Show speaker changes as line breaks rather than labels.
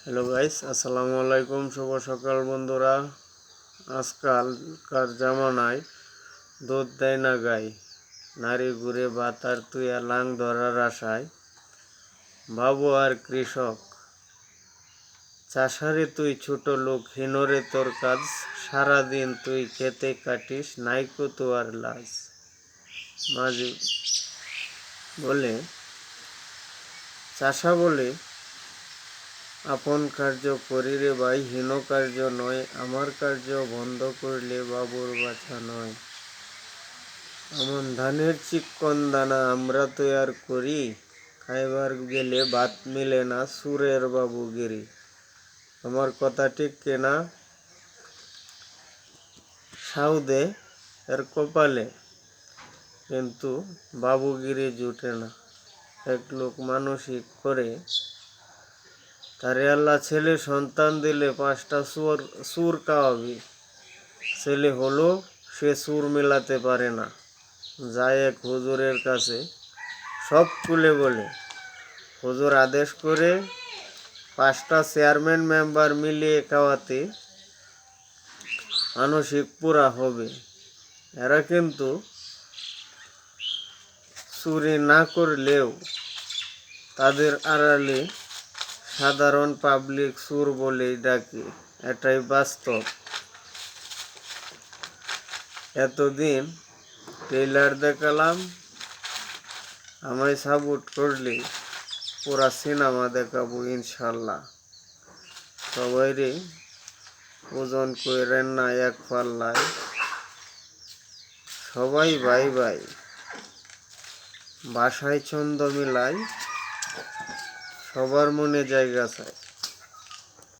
Hello guys আসসালামু আলাইকুম শুভ সকাল বন্ধুরা আজকালকার জামানায় দুধ দেয় না গাই নারী ঘুরে বাতার তুইয়া লাং ধরার আশায় বাবু আর কৃষক চাষারে তুই ছোট লোক হিনরে তোর কাজ সারাদিন তুই খেতে কাটিস নাইকো তো আর লাজ মাঝে বলে চাষা বলে আপন কার্য করি রে ভাই, হীন কার্য নয়, আমার কার্য বন্ধ করলে বাবুর বাছা নয়। এমন ধানের চিক্কন দানা আমরা তৈয়ার করি, খাইবার গেলে ভাত মিলে না সুরের বাবুগিরি আমার কথা ঠিক কেনা সাউদে এর কপালে, কিন্তু বাবুগিরি জুটে না। এক লোক মানসিক করে তারে আল্লাহ ছেলে সন্তান দিলে পাঁচটা সুর সুর খাওয়াবি ছেলে হলো, সে সুর মেলাতে পারে না। যায় এক হুজুরের কাছে, সব খুলে বলে, হুজুর আদেশ করে পাঁচটা চেয়ারম্যান মেম্বার মিলিয়ে খাওয়াতে মানসিক পুরা হবে। এরা কিন্তু চুরি না করলেও তাদের আড়ালে সাধারণ পাবলিক সুর বলেই ডাকে, এটাই বাস্তব। এতদিন ট্রেলার দেখালাম আমায় সাপোর্ট করলে, পুরা সিনেমা দেখাবো ইনশাল্লাহ। সবাইরে ওজন করেন না এক পাল্লায়। সবাই ভাই ভাই, বাসায় ছন্দ মিলাই সবার মনে জায়গা চায়